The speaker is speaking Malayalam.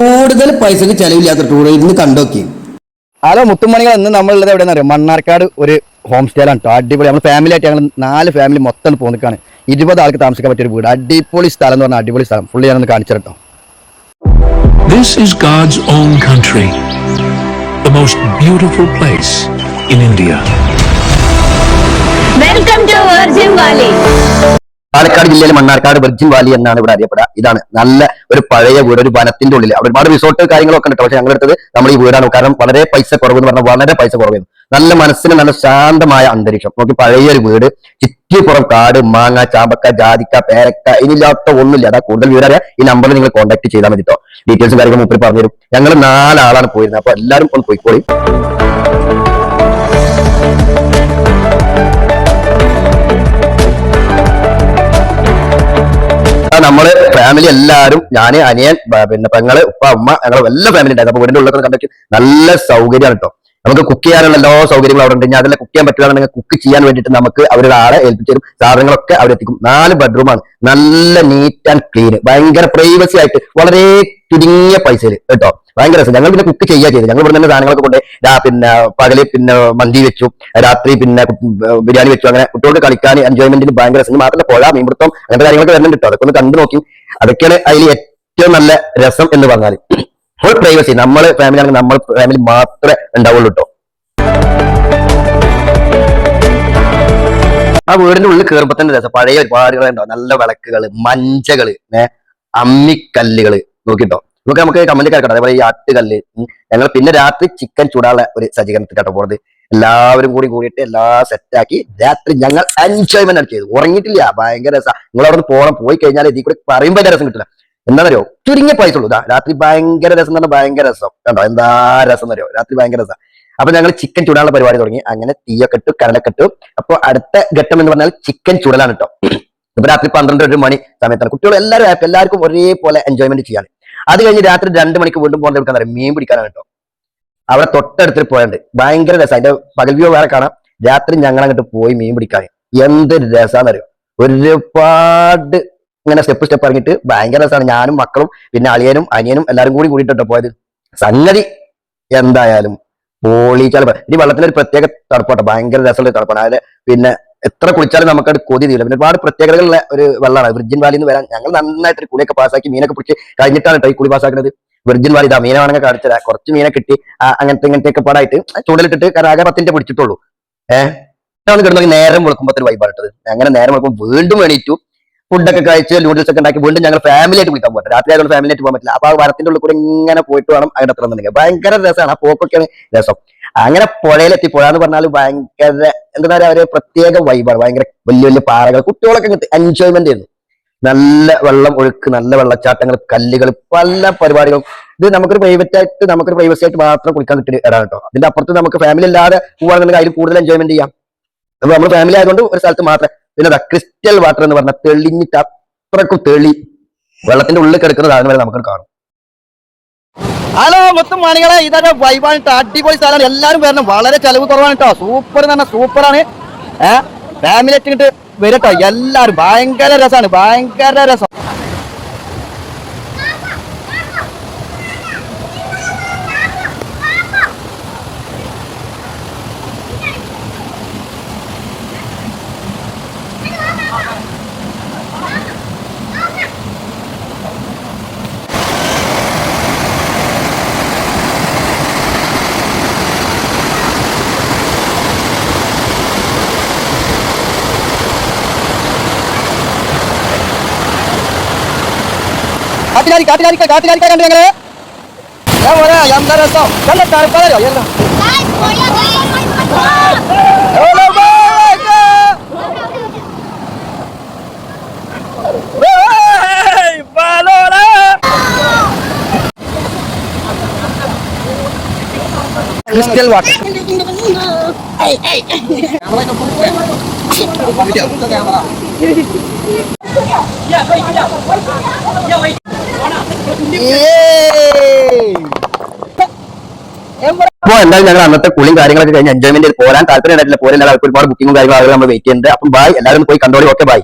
കൂടുതൽ പൈസക്ക് ചെലവില്ലാത്ത ടൂർ കണ്ടോക്കി ഹലോ മുത്തുമണികൾ ഇന്ന് നമ്മളുള്ളത് എവിടെയെന്ന് അറിയാം? മണ്ണാർക്കാട് ഒരു ഹോം സ്റ്റേയിലാണ് കേട്ടോ. അടിപൊളി. നമ്മൾ ഫാമിലി ആയിട്ട് ഞങ്ങൾ നാല് ഫാമിലി മൊത്തം പോന്നിക്കാണ്. ഇരുപത് ആൾക്ക് താമസിക്കാൻ പറ്റിയ ഒരു വീട്. അടിപൊളി സ്ഥലം എന്ന് പറഞ്ഞാൽ അടിപൊളി സ്ഥലം. ഫുള്ള് ഞാനൊന്ന് കാണിച്ചു കേട്ടോ This is God's own country, the most beautiful place in India. Welcome to Virgin valley Palakkad ജില്ലയിലെ മണ്ണാർക്കാട് വെർജിൻ വാലി എന്നാണ് ഇവിടെ അറിയപ്പെടുക. ഇതാണ് നല്ല ഒരു പഴയ വീട് ഒരു വനത്തിന്റെ ഉള്ളിൽ അവിടെ ഒരുപാട് റിസോർട്ട് കാര്യങ്ങളൊക്കെ ഉണ്ട് പക്ഷെ ഞങ്ങളുടെ അടുത്തത് നമ്മൾ ഈ വീടാണ്. കാരണം വളരെ പൈസ കുറവ് എന്ന് പറഞ്ഞാൽ വളരെ പൈസ കുറവായിരുന്നു. നല്ല മനസ്സിന് നല്ല ശാന്തമായ അന്തരീക്ഷം. നോക്കി പഴയ ഒരു വീട് ചിറ്റിപ്പുറം കാട് മാങ്ങ ചാമ്പക്ക ജാതിക്ക പേരക്ക ഇതില്ലാത്ത ഒന്നുമില്ല. അതാ കൂടുതൽ വിവരം അറിയാം. ഈ നമ്പറിൽ നിങ്ങൾ കോൺടാക്ട് ചെയ്താൽ മതി ഡീറ്റെയിൽസും കാര്യങ്ങളും മൂപ്പര് പറഞ്ഞുതരും. ഞങ്ങൾ നാലാളാണ് പോയിരുന്നത്. അപ്പൊ എല്ലാവരും ഒന്ന് പോയിക്കോളി. ഫാമിലി എല്ലാവരും ഞാൻ അനിയൻ പിന്നെ പെങ്ങൾ ഉപ്പ അമ്മ ഞങ്ങൾ എല്ലാ ഫാമിലി ഉണ്ടായിരുന്നു. അപ്പൊ വീടിന്റെ ഉള്ളിലൊക്കെ കണ്ടിട്ട് നല്ല സൗകര്യമാണ് കേട്ടോ നമുക്ക് കുക്ക് ചെയ്യാനുള്ള എല്ലാ സൗകര്യങ്ങളും അവിടെ ഉണ്ട്. ഞാൻ കുക്ക് ചെയ്യാൻ പറ്റുകയാണെങ്കിൽ കുക്ക് ചെയ്യാൻ വേണ്ടിയിട്ട് നമുക്ക് അവരൊരാളെ ഏൽപ്പിച്ചു തരും. സാധനങ്ങളൊക്കെ അവരെത്തിക്കും നാല് ബെഡ്റൂമാണ് നല്ല നീറ്റ് ആൻഡ് ക്ലീൻ ഭയങ്കര പ്രൈവസി ആയിട്ട് വളരെ ചുരുങ്ങിയ പൈസയിൽ കേട്ടോ. ഭയങ്കര രസം. ഞങ്ങൾ പിന്നെ കുക്ക് ചെയ്യാ ചെയ്തു ഞങ്ങൾ ഇവിടെ തന്നെ സാധനങ്ങളൊക്കെ കൊണ്ട് പിന്നെ പകൽ പിന്നെ മന്തി വെച്ചു. രാത്രി പിന്നെ ബിരിയാണി വെച്ചു. അങ്ങനെ കുട്ടികൾക്ക് കളിക്കാൻ എൻജോയ്മെന്റിന് ഭയങ്കര രസം. മാത്രമല്ല പുഴ മീൻപിടുത്തം അങ്ങനത്തെ കാര്യങ്ങളൊക്കെ വരുന്നുണ്ട് കേട്ടോ. അതൊക്കെ ഒന്ന് കണ്ടു നോക്കി. അതൊക്കെയാണ് അതിൽ ഏറ്റവും നല്ല രസം എന്ന് പറഞ്ഞാൽ ഫുൾ പ്രൈവസി നമ്മൾ ഫാമിലി ആണെങ്കിൽ നമ്മൾ ഫാമിലി മാത്രമേ ഉണ്ടാവുള്ളൂ കേട്ടോ ആ വീടിന്റെ ഉള്ളിൽ കയറുമ്പോ തന്നെ രസം. പഴയ ഒരുപാടുകൾ ഉണ്ടാവും നല്ല വിളക്കുകൾ മഞ്ചകൾ ഏഹ് അമ്മിക്കല്ലുകൾ നോക്കിട്ടോ. നമുക്ക് നമുക്ക് കമന്റ് കേൾക്കണം അതേപോലെ ഈ ആട്ടുകല്ല്. ഞങ്ങൾ പിന്നെ രാത്രി ചിക്കൻ ചൂടാനുള്ള ഒരു സജ്ജീകരണത്തിൽ കേട്ടോ പോണത്. എല്ലാവരും കൂടി കൂടിയിട്ട് എല്ലാം സെറ്റാക്കി രാത്രി ഞങ്ങൾ എൻജോയ്മെന്റ് ആണ് ചെയ്തു ഉറങ്ങിയിട്ടില്ല. ഭയങ്കര രസം. നിങ്ങൾ അവിടെ പോകണം പോയി കഴിഞ്ഞാൽ ഇതിൽ കൂടി പറയുമ്പോൾ രസം കിട്ടില്ല. എന്താണെന്നറിയോ ചുരുങ്ങിയ പൈസ രാത്രി ഭയങ്കര രസം തന്നെ ഭയങ്കര രസം. കണ്ടോ? എന്താ രസം എന്നറിയോ രാത്രി ഭയങ്കര രസം. അപ്പൊ ഞങ്ങൾ ചിക്കൻ ചൂടാനുള്ള പരിപാടി തുടങ്ങി. അങ്ങനെ തീയൊക്കെ ഇട്ടു കരടൊക്കെ ഇട്ടു. അപ്പൊ അടുത്ത ഘട്ടം എന്ന് പറഞ്ഞാൽ ചിക്കൻ ചൂടലാണ് കേട്ടോ ഇപ്പൊ രാത്രി പന്ത്രണ്ട് ഒരു മണി സമയത്താണ്. കുട്ടികൾ എല്ലാവരും ആയപ്പോ എല്ലാവർക്കും ഒരേപോലെ എൻജോയ്മെന്റ് ചെയ്യാൻ അത് കഴിഞ്ഞ് രാത്രി രണ്ട് മണിക്ക് വീണ്ടും പോകുന്നത് എടുക്കാൻ മീൻ പിടിക്കാനാണ് കേട്ടോ അവിടെ തൊട്ടടുത്ത് പോയുണ്ട് ഭയങ്കര രസം. അതിന്റെ പകൽ വ്യൂ വേറെ കാണാം. രാത്രി ഞങ്ങൾ അങ്ങോട്ട് പോയി മീൻ പിടിക്കാൻ. എന്ത് രസാന്നറിയോ? ഒരുപാട് ഇങ്ങനെ സ്റ്റെപ്പ് സ്റ്റെപ്പ് ഇറങ്ങിയിട്ട് ഭയങ്കര രസമാണ് ഞാനും മക്കളും പിന്നെ അളിയനും അനിയനും എല്ലാവരും കൂടി കൂടിയിട്ടോ പോയത്. സംഗതി എന്തായാലും പൊളിച്ചാൽ ഇനി വെള്ളത്തിന് ഒരു പ്രത്യേക തണുപ്പാട്ടോ. ഭയങ്കര രസമുള്ള തണുപ്പാണ്. അതായത് പിന്നെ എത്ര കുളിച്ചാലും നമുക്കത് കൊതി തീരില്ല പിന്നെ ഒരുപാട് പ്രത്യേകതകളുള്ള ഒരു വെള്ളമാണ് വിർജിൻ വാലിന്ന് വരാൻ ഞങ്ങൾ നന്നായിട്ട് ഒരു കുളിയൊക്കെ പാസ്സാക്കി മീനൊക്കെ പിടിച്ച് കഴിഞ്ഞിട്ടാണ് ഈ കുളി പാസ്സാക്കുന്നത് വിർജിൻ വാലി ഇതാ മീനാണെങ്കിൽ കാണിച്ചത് കുറച്ച് മീനെ കിട്ടി അങ്ങനത്തെ ഇങ്ങനത്തെ ഒക്കെ പാടായിട്ട് ചൂടലിട്ടിട്ട് കരാകെ പത്തിന്റെ പിടിച്ചിട്ടുള്ളൂ. ഏഹ് ഒന്ന് കിടന്നു നേരം വെളുക്കുമ്പോൾ വൈബാട്ടത് അങ്ങനെ നേരം വെളുക്കുമ്പോൾ വീണ്ടും എണീറ്റു. ഫുഡൊക്കെ കഴിച്ച് നൂഡിൽസ് ഒക്കെ ഉണ്ടാക്കി വീണ്ടും ഞങ്ങൾ ഫാമിലി ആയിട്ട് വിളിക്കാൻ പോകട്ടെ രാത്രി ആയതുകൊണ്ട് ഫാമിലി ആയിട്ട് പോകാൻ പറ്റില്ല. അപ്പൊ ആ വരത്തിന്റെ ഉള്ളിൽ കൂടെ ഇങ്ങനെ പോയിട്ട് വേണം അങ്ങനെ എത്തണമെന്നുണ്ടെങ്കിൽ ഭയങ്കര രസമാണ് ആ പോക്കൊക്കെയാണ് രസം. അങ്ങനെ പുഴയിലെത്തി പുഴ എന്ന് പറഞ്ഞാൽ ഭയങ്കര എന്താ പറയുക ഒരു പ്രത്യേക വൈബാണ് ഭയങ്കര വലിയ വലിയ പാറകൾ കുട്ടികളൊക്കെ എൻജോയ്മെന്റ് ചെയ്യുന്നു നല്ല വെള്ളം ഒഴുക്ക് നല്ല വെള്ളച്ചാട്ടങ്ങൾ കല്ലുകൾ പല പരിപാടികളും. ഇത് നമുക്കൊരു പ്രൈവറ്റ് ആയിട്ട് നമുക്കൊരു പ്രൈവസി ആയിട്ട് മാത്രം കുളിക്കാൻ കിട്ടിയ ഇടാണ് കേട്ടോ. അതിന്റെ അപ്പുറത്ത് നമുക്ക് ഫാമിലി ഇല്ലാതെ പോവാണെന്നുണ്ടെങ്കിൽ അതിൽ കൂടുതൽ എൻജോയ്മെന്റ് ചെയ്യാം. അപ്പൊ നമ്മൾ ഫാമിലി ആയതുകൊണ്ട് ഒരു സ്ഥലത്ത് മാത്രം പിന്നെ ക്രിസ്റ്റൽ വാട്ടർ എന്ന് പറഞ്ഞാൽ തെളിഞ്ഞിട്ട് അത്രക്കും തെളി വെള്ളത്തിന്റെ ഉള്ളിൽ കിടക്കുന്ന സാധനം വരെ നമുക്ക് കാണും. ഹലോ മൊത്തം മണികളെ ഇതൊക്കെ വൈബാണ് അടിപൊളി സ്ഥലമാണ്. എല്ലാവരും വരണം. വളരെ ചെലവ് കുറവാണ് കേട്ടോ സൂപ്പർ എന്ന് പറഞ്ഞാൽ സൂപ്പറാണ് ഏഹ് ഫാമിലി ആയിട്ട് വരട്ടോ. എല്ലാവരും. ഭയങ്കര രസമാണ് ഭയങ്കര രസം. കാട്ടിലാരി കാട്ടിലാരിക്ക കാട്ടിലാരിക്ക കണ്ടു ഞങ്ങൾ. ഞാൻ പറയാ എന്താ രസം? നല്ല തണുപ്പതല്ലോ എല്ലാം. എവിടെ പോയേക്ക്? ഏയ്, പാലോളെ. ക്രിസ്റ്റൽ വാട്ടർ അപ്പൊ എന്തായാലും ഞങ്ങൾ അന്നത്തെ കൂളിംഗ് കാര്യങ്ങളൊക്കെ കഴിഞ്ഞ് എൻജോയ്മെന്റ് പോരാൻ താല്പര്യം ഉണ്ടായിട്ടില്ല. പോരാൻ ഒരുപാട് ബുക്കിംഗും കാര്യങ്ങളും ആളുകൾ നമ്മൾ വെയിറ്റ് ചെയ്യുന്നുണ്ട്. അപ്പം ബൈ എല്ലാവരും പോയി കണ്ടോളി ഓക്കെ ബൈ